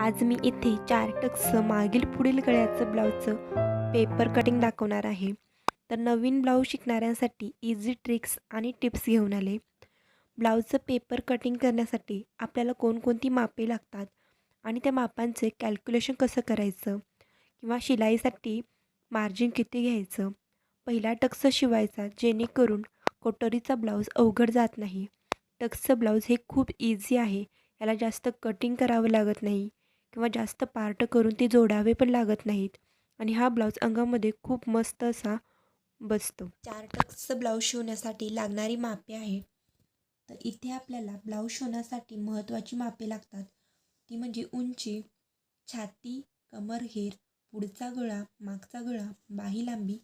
आज मी इथे चार टक्स मागील पुढील गळ्याचं ब्लाऊजचं पेपर कटिंग दाखवणार आहे. तर नवीन ब्लाऊज शिकणाऱ्यांसाठी इझी ट्रिक्स आणि टिप्स घेऊन आले. ब्लाऊजचं पेपर कटिंग करण्यासाठी आपल्याला कोणकोणती मापे लागतात आणि त्या मापांचे कॅल्क्युलेशन कसं करायचं? किंवा शिलाईसाठी मार्जिन किती घ्यायचं? पहिला टक्स शिवायचा जेणेकरून कोटरीचा ब्लाऊज अवघड जात नाही. टक्सचं ब्लाऊज हे खूप इझी आहे. याला जास्त कटिंग करावं लागत नाही. किंवा जास्त पार्ट करून ते जोडावे पण लागत नाहीत. आणि हा ब्लाऊज अंगामध्ये खूप मस्त असा बसतो. चार टक्सचं ब्लाऊज शिवण्यासाठी लागणारी मापे आहे तर इथे आपल्याला ब्लाऊज शिवण्यासाठी महत्त्वाची मापे लागतात. ती म्हणजे उंची छाती कमरघेर पुढचा गळा मागचा गळा बाही लांबी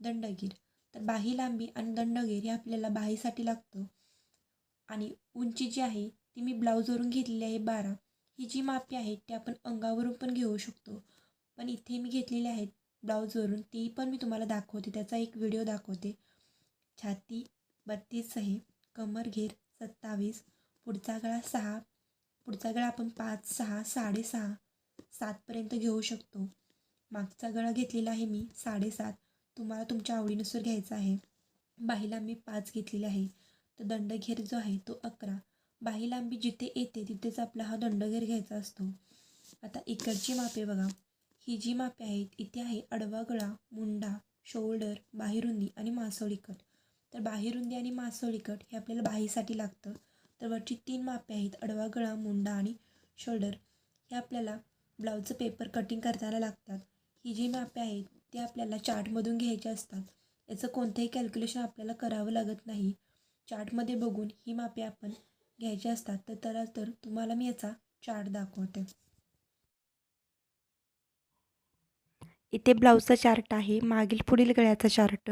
दंडगीर. तर बाही लांबी आणि दंडगीर हे आपल्याला बाहीसाठी लागतं. आणि उंची जी आहे ती मी ब्लाऊजवरून घेतलेली आहे बारा. ही जी मापे आहेत ते आपण अंगावरून पण घेऊ शकतो. पण इथे मी घेतलेले आहेत ब्लाऊजवरून ती पण मी तुम्हाला दाखवते. त्याचा एक व्हिडिओ दाखवते. छाती बत्तीस आहे कमर घेर सत्तावीस पुढचा गळा सहा पुढचा गळा आपण पाच सहा साडेसहा सातपर्यंत घेऊ शकतो. मागचा गळा घेतलेला आहे मी साडेसात. तुम्हाला तुमच्या आवडीनुसार घ्यायचा आहे. बाहीला मी पाच घेतलेले आहे. तर दंडघेर जो आहे तो अकरा. बाही लांबी जिथे येते तिथेच आपला हा दंडघेर घ्यायचा असतो. आता इकडची मापे बघा. ही जी मापे आहेत इथे आहे अडवा गळा मुंडा शोल्डर बाहिरुंदी आणि मासोळी कट तर बाहिरुंदी आणि मासोळी कट हे आपल्याला बाहीसाठी लागतं. तर वरची तीन मापे आहेत अडवा गळा मुंडा आणि शोल्डर. हे आपल्याला ब्लाऊजचं पेपर कटिंग करताना लागतात. ही जी मापे आहेत ते आपल्याला चार्टमधून घ्यायचे असतात. याचं कोणतंही कॅल्क्युलेशन आपल्याला करावं लागत नाही. चार्टमध्ये बघून ही मापे आपण घ्यायचे असतात तर तर तर तुम्हाला मी याचा चार्ट दाखवते. इथे ब्लाऊजचा चार्ट आहे मागील पुढील गळ्याचा चार्ट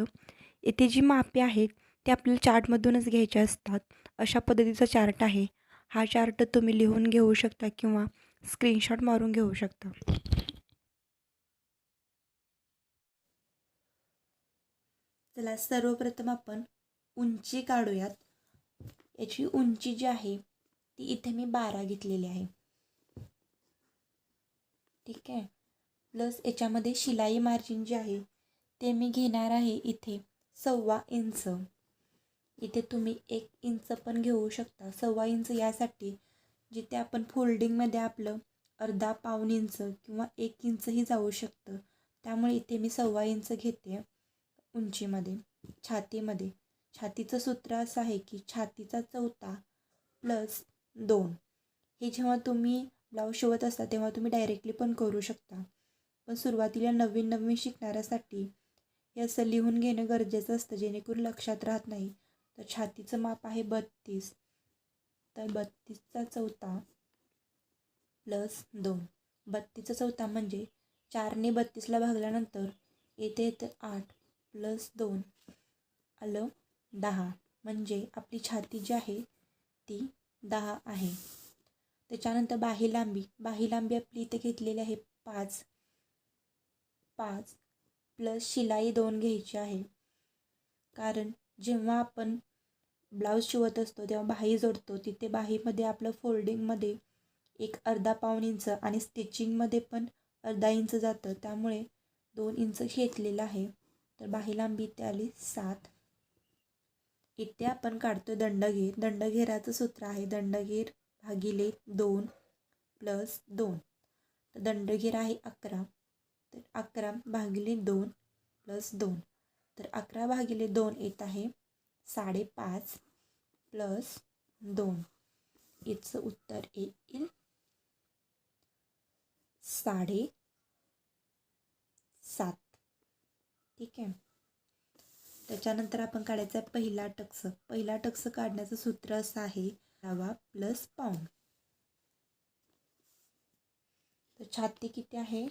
इथे जी मापे आहेत ते आपल्याला चार्टमधूनच घ्यायचे असतात. अशा पद्धतीचा चार्ट आहे. हा चार्ट तुम्ही लिहून घेऊ शकता किंवा स्क्रीनशॉट मारून घेऊ शकता. चला सर्वप्रथम आपण उंची काढूयात. याची उंची जी आहे ती इथे मी बारा घेतलेली आहे. ठीक आहे? प्लस याच्यामध्ये शिलाई मार्जिन जे आहे ते मी घेणार आहे इथे सव्वा इंच. इथे तुम्ही एक इंच पण घेऊ शकता. सव्वा इंच यासाठी जिथे आपण फोल्डिंगमध्ये आपलं अर्धा पाऊन इंच किंवा एक इंचही जाऊ शकतं. त्यामुळे इथे मी सव्वा इंच घेते उंचीमध्ये छातीमध्ये. छातीचं सूत्र असं आहे की छातीचा चौथा प्लस दोन. हे जेव्हा तुम्ही ब्लाऊज शिवत असता तेव्हा तुम्ही डायरेक्टली पण करू शकता. पण सुरुवातीला नवीन नवीन शिकणाऱ्यासाठी हे असं लिहून घेणं गरजेचं असतं जेणेकरून लक्षात राहत नाही. तर छातीचं माप आहे बत्तीस. तर बत्तीसचा चौथा प्लस दोन. बत्तीसचा चौथा म्हणजे चारने बत्तीसला भागल्यानंतर येते येतं आठ प्लस दोन. आलं? दहा. म्हणजे आपली छाती जी आहे ती दहा आहे. त्याच्यानंतर बाही लांबी. बाही लांबी आपली इथे घेतलेली आहे पाच. पाच प्लस शिलाई दोन घ्यायची आहे. कारण जेव्हा आपण ब्लाऊज शिवत असतो तेव्हा बाही जोडतो तिथे बाहीमध्ये आपलं फोल्डिंगमध्ये एक अर्धा पाऊण इंच आणि स्टिचिंगमध्ये पण अर्धा इंच जातं. त्यामुळे दोन इंच घेतलेलं आहे. तर बाही लांबी इथे आली सात. इथे आपण काढतो दंडघेर. दंडघेराचं सूत्र आहे दंडघेर भागिले दोन प्लस दोन. तर दंडघेर आहे अकरा. तर अकरा भागिले दोन प्लस दोन. तर अकरा भागिले दोन येत आहे साडेपाच प्लस दोन. याचं उत्तर येईल साडे सात ठीक आहे? त्याच्यानंतर आपण काढायचं आहे पहिला टक्स. पहिला टक्स काढण्याचं सूत्र असं आहे रवा प्लस पाऊंड तर छाती किती आहे?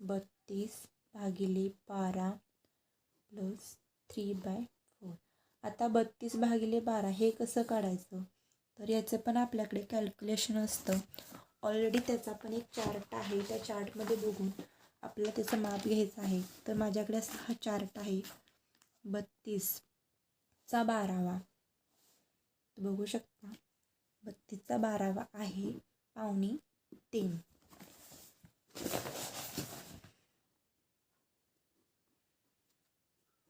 बत्तीस भागिले बारा प्लस थ्री बाय फोर. आता बत्तीस भागिले बारा हे कसं काढायचं? तर याचं पण आपल्याकडे कॅल्क्युलेशन असतं. ऑलरेडी त्याचा पण एक चार्ट आहे. त्या चार्टमध्ये बघून आपल्याला त्याचं माप घ्यायचं आहे. तर माझ्याकडे सहा चार्ट आहे. बत्तीसचा बारावा. बघू शकता. बत्तीसचा बारावा आहे पावणी तीन.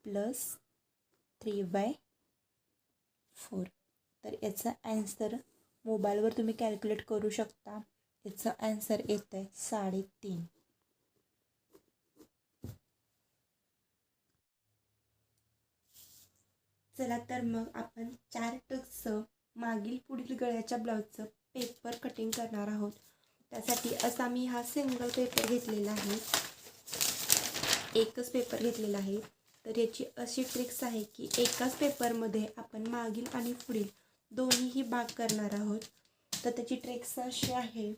Plus three by four. तर याचा ॲन्सर मोबाईलवर तुम्ही कॅल्क्युलेट करू शकता. याचं ॲन्सर येतं आहे साडेतीन. चला तर मग आपण चार टक्सचं मागील पुढील गळ्याच्या ब्लाऊजचं पेपर कटिंग करणार आहोत. त्यासाठी असा मी हा सिंगल पेपर घेतलेला आहे. एकच पेपर घेतलेला आहे. तर याची अशी ट्रिक्स आहे की एकाच पेपरमध्ये आपण मागील आणि पुढील दोन्हीही भाग करणार आहोत. तर त्याची ट्रिक्स अशी आहे.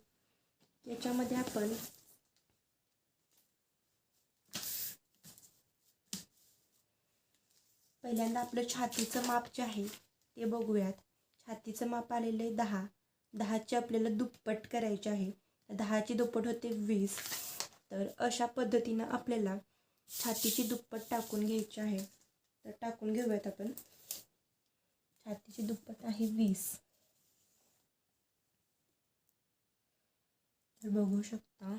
याच्यामध्ये आपण पहिल्यांदा आपलं छातीचं माप जे आहे ते बघूयात. छातीचं माप आलेलं आहे दहा. दहाची आपल्याला दुप्पट करायचे आहे. दहाची दुप्पट होते वीस. तर अशा पद्धतीनं आपल्याला छातीची दुप्पट टाकून घ्यायची आहे. तर टाकून घेऊयात आपण. छातीची दुप्पट आहे वीस. तर बघू शकता.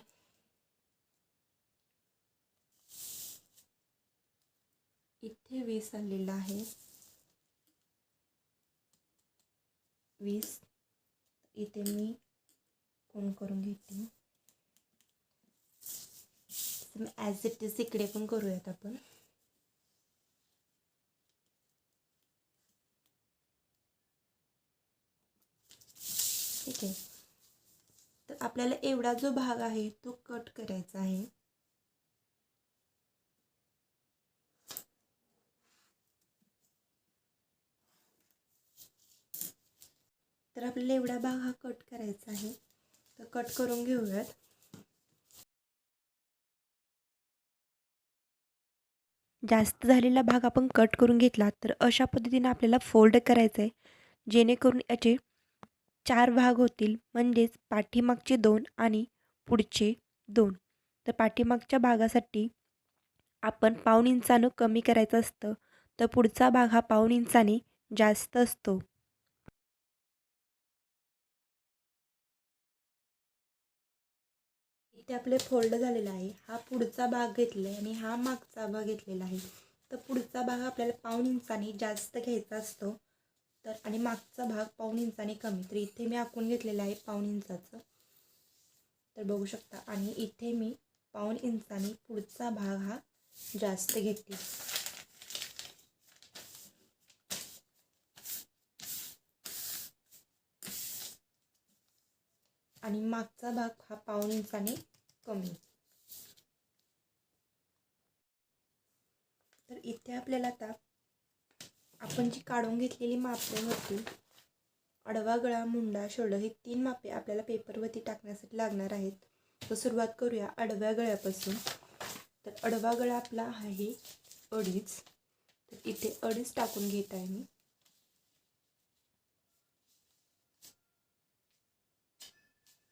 इथे वीस आलेला आहे. वीस. इथे मी कोण करून घेते? ॲज इट इज इकडे पण करूयात आपण. ठीक आहे. तर आपल्याला एवढा जो भाग आहे तो कट करायचा आहे. तर आपल्याला एवढा भाग हा कट करायचा आहे. तर कट करून घेऊयात. जास्त झालेला भाग आपण कट करून घेतला तर अशा पद्धतीने आपल्याला फोल्ड करायचं आहे जेणेकरून याचे चार भाग होतील. म्हणजेच पाठीमागचे दोन आणि पुढचे दोन. तर पाठीमागच्या भागासाठी आपण पाऊण इंचानं कमी करायचं असतं. तर पुढचा भाग हा पाऊण इंचाने जास्त असतो. इथे आपले फोल्ड झालेला आहे. हा पुढचा भाग घेतला आहे आणि हा मागचा भाग घेतलेला आहे. तर पुढचा भाग आपल्याला पाऊण इंचाने जास्त घ्यायचा असतो. तर आणि मागचा भाग पाऊण इंचाने कमी. तर इथे मी आखून घेतलेला आहे पाऊण इंचाचं. तर बघू शकता. आणि इथे मी पाऊण इंचाने पुढचा भाग हा जास्त घेते आणि मागचा भाग हा पाऊण इंचाने कमी. तर इथे आपल्याला आता आपण जी काढून घेतलेली मापे होती आडवा गळा मुंडा शोल्डर हे तीन मापे आपल्याला पेपरवरती टाकण्यासाठी लागणार आहेत. तर सुरुवात करूया आडव्या गळ्यापासून. तर आडवा गळा आपला आहे अडीच. तर इथे अडीच टाकून घेत आहे मी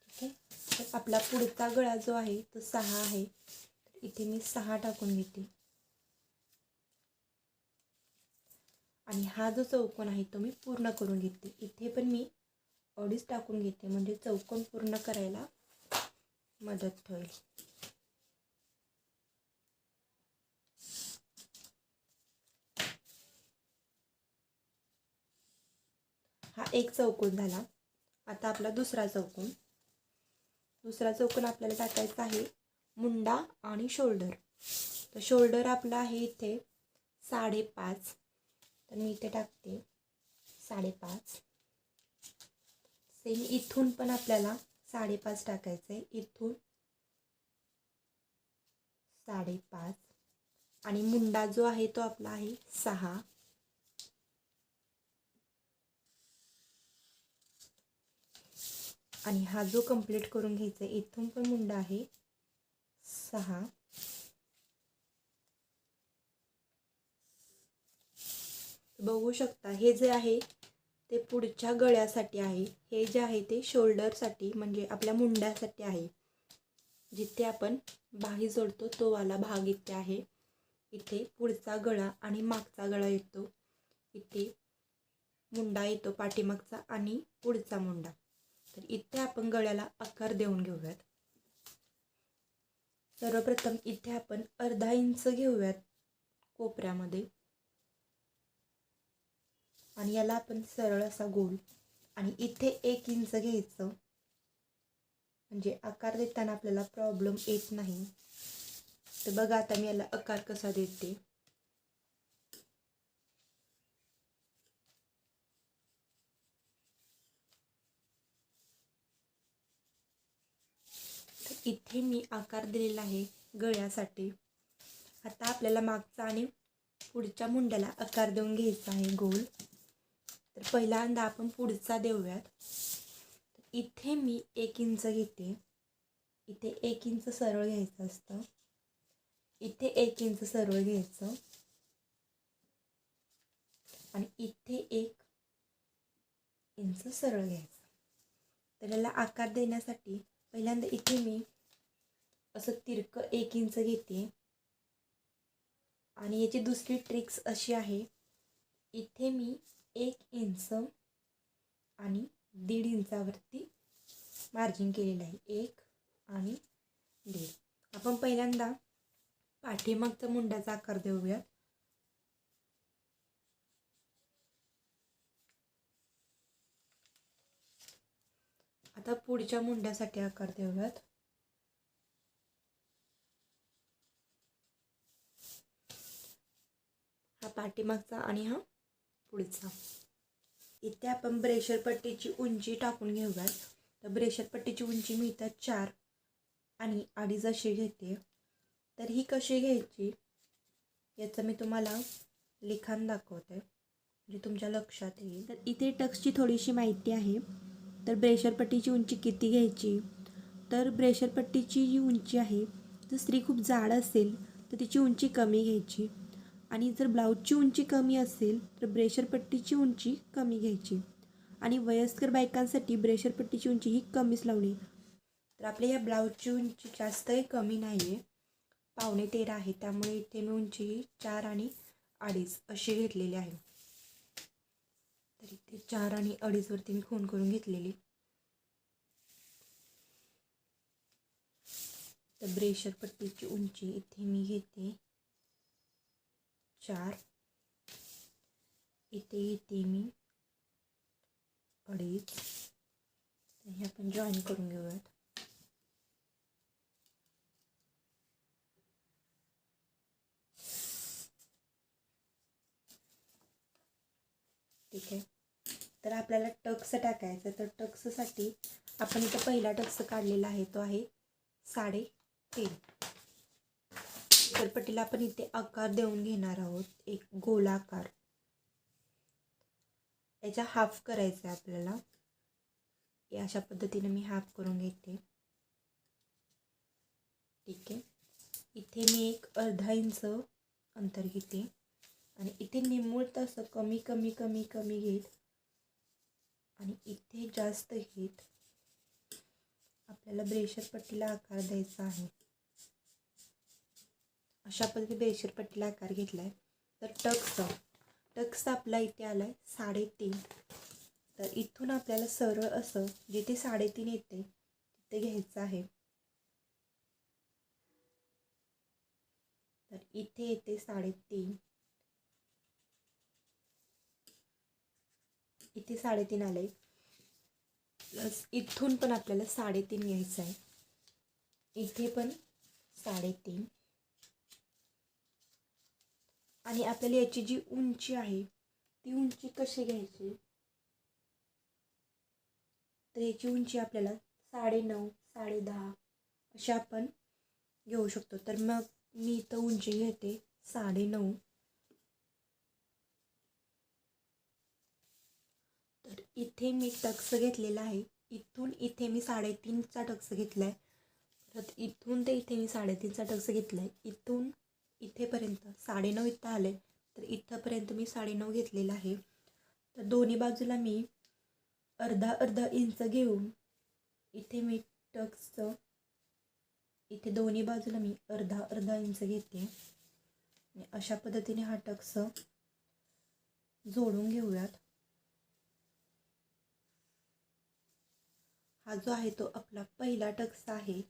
ठीक आहे तर आपला पुढचा गळा जो आहे तो सहा आहे. तर इथे मी सहा टाकून घेते. आणि हा जो चौकोन आहे तो मी पूर्ण करून घेते. इथे पण मी अडीच टाकून घेते म्हणजे चौकोन पूर्ण करायला मदत होईल. हा एक चौकोन झाला. आता आपला दुसरा चौकोन. दुसरा चौकन आपल्याला टाकायचा आहे मुंडा आणि शोल्डर तर शोल्डर आपला आहे इथे साडेपाच. तर मी इथे टाकते साडेपाच. सेम इथून पण आपल्याला साडेपाच टाकायचं आहे इथून साडेपाच. आणि मुंडा जो आहे तो आपला आहे सहा. आणि हा जो कंप्लीट करून घ्यायचा आहे इथून पण मुंडा आहे. सहा. बघू शकता हे जे आहे ते पुढच्या गळ्यासाठी आहे. हे जे आहे ते शोल्डरसाठी म्हणजे आपल्या मुंड्यासाठी आहे. जिथे आपण बाही जोडतो तो वाला भाग इथे आहे. इथे पुढचा गळा आणि मागचा गळा येतो. इथे मुंडा येतो पाठीमागचा आणि पुढचा मुंडा. तर इथे आपण गळ्याला आकार देऊन घेऊयात. सर्वप्रथम इथे आपण अर्धा इंच घेऊयात कोपऱ्यामध्ये. आणि याला आपण सरळ असा गोल आणि इथे एक इंच घ्यायचं. म्हणजे आकार देताना आपल्याला प्रॉब्लेम येत नाही. तर बघा आता मी याला आकार कसा देते. इथे मी आकार दिलेला आहे गळ्यासाठी. आता आपल्याला मागचा आणि पुढच्या मुंड्याला आकार देऊन घ्यायचा आहे गोल. तर पहिल्यांदा आपण पुढचा देऊयात. इथे मी एक इंच घेते. इथे एक इंच सरळ घ्यायचं असतं. इथे एक इंच सरळ घ्यायचं. आणि इथे एक इंच सरळ घ्यायचं. तर याला आकार देण्यासाठी पहिल्यांदा इथे मी असं तिरकं एक इंच घेते. आणि याची दुसरी ट्रिक्स अशी आहे इथे मी एक इंच आणि दीड इंचावरती मार्जिन केलेलं आहे एक आणि दीड. आपण पहिल्यांदा पाठीमागचा मुंड्याचा आकार देऊयात. आता पुढच्या मुंड्यासाठी आकार देऊयात. हा पाठीमागचा आणि हा पुढचा. इथे आपण ब्रेशर पट्टीची उंची टाकून घेऊयात. तर ब्रेशर पट्टीची उंची मी इथं चार आणि अडीच अशी घेते. तर ही कशी घ्यायची? याचं मी तुम्हाला लिखाण दाखवते. म्हणजे तुमच्या लक्षात येईल. तर इथे टक्सची थोडीशी माहिती आहे. तर ब्रेशर पट्टीची उंची किती घ्यायची? तर ब्रेशर पट्टीची जी उंची आहे जर स्त्री खूप जाड असेल तर तिची उंची कमी घ्यायची. आणि जर ब्लाऊजची उंची कमी असेल तर ब्रेशर पट्टीची उंची कमी घ्यायची. आणि वयस्कर बायकांसाठी ब्रेशर पट्टीची उंची ही कमीच लावली तर आपल्या या ब्लाऊजची उंची जास्तही कमी नाही आहे पावणे तेरा आहे. त्यामुळे इथे मी उंची ही चार आणि अडीच अशी घेतलेली आहे. तर इथे चार आणि अडीचवरती मी खून करून घेतलेली. तर ब्रेशर पट्टीची उंची इथे मी घेते. चार. इथे इथे मी. अडीच. हे आपण जॉईन करून घेऊयात. ठीक आहे. तर आपल्याला टक्स टाकायचं तर टक्ससाठी आपण इथं पहिला टक्स काढलेला आहे. तो आहे साडे तीन पट्टीला आपण इथे आकार देऊन घेणार आहोत. एक गोलाकार. याचा हाफ करायचा आहे आपल्याला. अशा पद्धतीने मी हाफ करून घेते. ठीक आहे. इथे मी एक अर्धा इंच अंतर घेते. आणि इथे निमुळ तसं कमी कमी कमी कमी घेत आणि इथे जास्त घेत आपल्याला ब्रेशर पट्टीला आकार द्यायचा आहे. अशा पद्धतीने बेशीर पट्टीला आकार घेतला आहे तर टक्स टक्स आपला इथे आला आहे साडेतीन. तर इथून आपल्याला सरळ असं जिथे साडेतीन येते तिथे घ्यायचं आहे. तर इथे येते साडेतीन. इथे साडेतीन आले प्लस इथून पण आपल्याला साडेतीन घ्यायचं आहे. इथे पण साडेतीन. आणि आपल्याला याची जी उंची आहे ती उंची कशी घ्यायची? तर याची उंची आपल्याला साडे नऊ साडे दहा अशी आपण घेऊ शकतो. तर मग मी इथं उंची घेते साडे नऊ तर इथे मी टक्स घेतलेला आहे. इथून इथे मी साडेतीनचा टक्स घेतला आहे परत इथून ते इथे मी साडेतीनचा टक्स घेतला आहे इथून इथेपर्यंत साडेनऊ इथं आले. तर इथंपर्यंत मी साडेनऊ घेतलेलं आहे. तर दोन्ही बाजूला मी अर्धा अर्धा इंच घेऊन इथे मी टक्सचं इथे दोन्ही बाजूला मी अर्धा अर्धा इंच घेते. अशा पद्धतीने हा टक्स जोडून घेऊयात. हा जो आहे तो आपला पहिला टक्स आहे.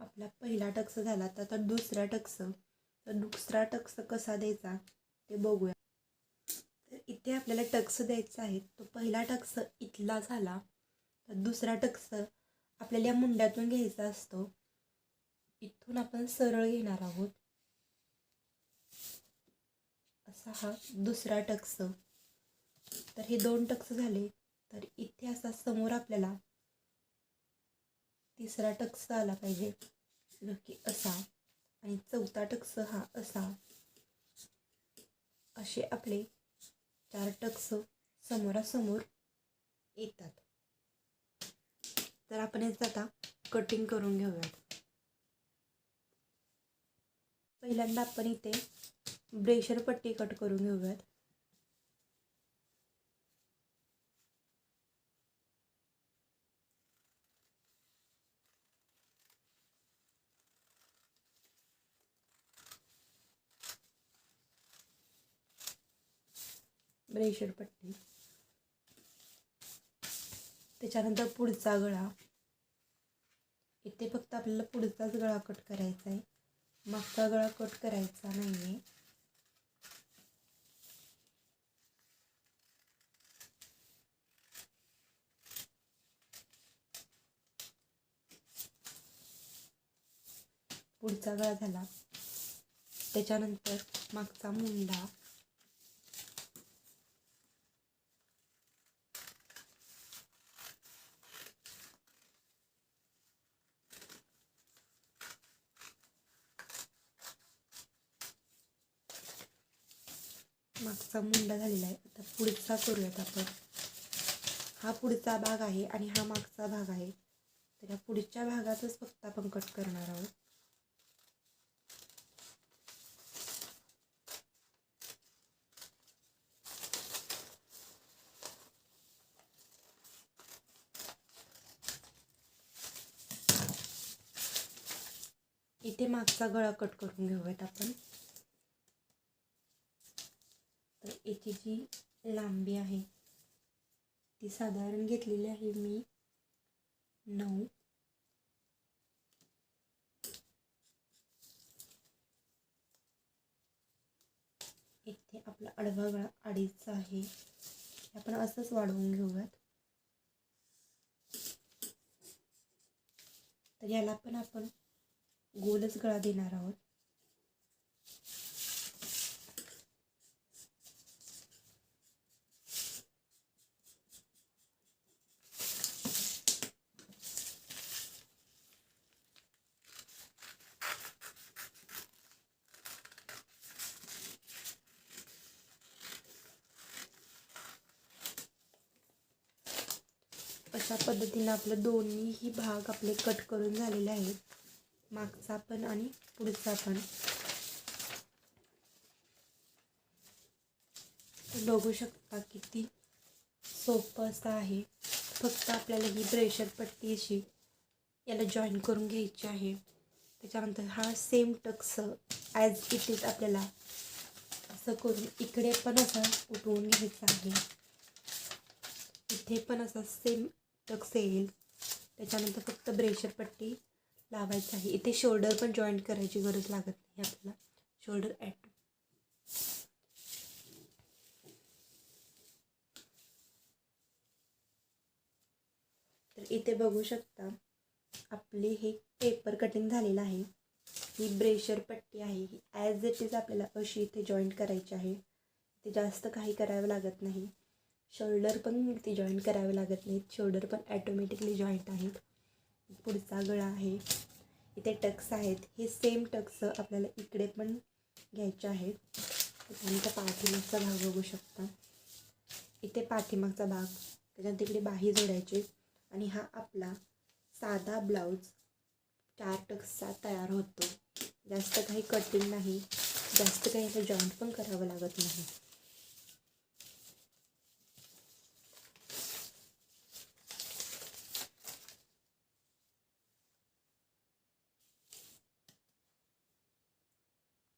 आपला पहिला टक्स झाला तर आता दुसरा टक्स. तर दुसरा टक्स कसा द्यायचा ते बघूया. तर इथे आपल्याला टक्स द्यायचा आहे. तो पहिला टक्स इथला झाला. तर दुसरा टक्स आपल्याला या मुंड्यातून घ्यायचा असतो. इथून आपण सरळ घेणार आहोत. असा हा दुसरा टक्स. तर हे दोन टक्स झाले. तर इथे असा समोर आपल्याला तिसरा टक्स आला पाहिजे. जो की असा. आणि चौथा टक्स हा असा. असे आपले चार टक्स समोरासमोर येतात. तर आपण याचं आता कटिंग करून घेऊयात. पहिल्यांदा आपण इथे ब्रेशर पट्टी कट करून घेऊयात. ब्रेशर पट्टी. त्याच्यानंतर पुढचा गळा. इथे फक्त आपल्याला पुढचाच गळा कट करायचा आहे. मागचा गळा कट करायचा नाही आहे पुढचा गळा झाला. त्याच्यानंतर मागचा मुंडा. मागचा मुंडा झालेला आहे. आता पुढचा करूयात आपण. हा पुढचा भाग आहे आणि हा मागचा भाग आहे. तर या पुढच्या भागातच फक्त आपण कट करणार आहोत. इथे मागचा गळा कट करून घेऊयात आपण तर याची जी लांबी आहे. ती साधारण घेतलेली आहे मी नऊ. इथे आपला आडवा गळा अडीच आहे. आपण असंच वाढवून घेऊयात. तर याला पण आपण गोलच गळा देणार आहोत. अशा पद्धतीनं आपलं दोन्हीही भाग आपले कट करून झालेले आहेत. मागचा पण आणि पुढचा पण. बघू शकता किती सोपं असं आहे. फक्त आपल्याला ही ब्रेशर पट्टी अशी याला जॉईन करून घ्यायची आहे. त्याच्यानंतर हा same tucks as it is आपल्याला असं करून इकडे पण असं उठवून घ्यायचं आहे. इथे पण असा सेम टक्स येईल त्याच्यानंतर फक्त ब्रेशर पट्टी लावायचं आहे. इथे शोल्डर पण जॉईंट करायची गरज लागत नाही आपल्याला. शोल्डर ॲट तर इथे बघू शकता आपली हे पेपर कटिंग झालेलं आहे. ही ब्रेशर पट्टी आहे. ही ॲज इट इज आपल्याला अशी इथे जॉईंट करायची आहे. इथे जास्त काही करावं लागत नाही. शोल्डर पण ते जॉईंट करावे लागत नाहीत. शोल्डर पण ॲटोमॅटिकली जॉईंट आहेत. पुढचा गळा आहे. इथे टक्स आहेत. हे सेम टक्स आपल्याला इकडे पण घ्यायचे आहेत. त्यानंतर पाठीमागचा भाग बघू शकता. इथे पाठीमागचा भाग त्याच्यानंतर तिकडे बाही जोडायचे. आणि हा आपला साधा ब्लाऊज चार टक्सचा तयार होतो. जास्त काही कटिंग नाही. जास्त काही याला जॉईंट पण करावं लागत नाही.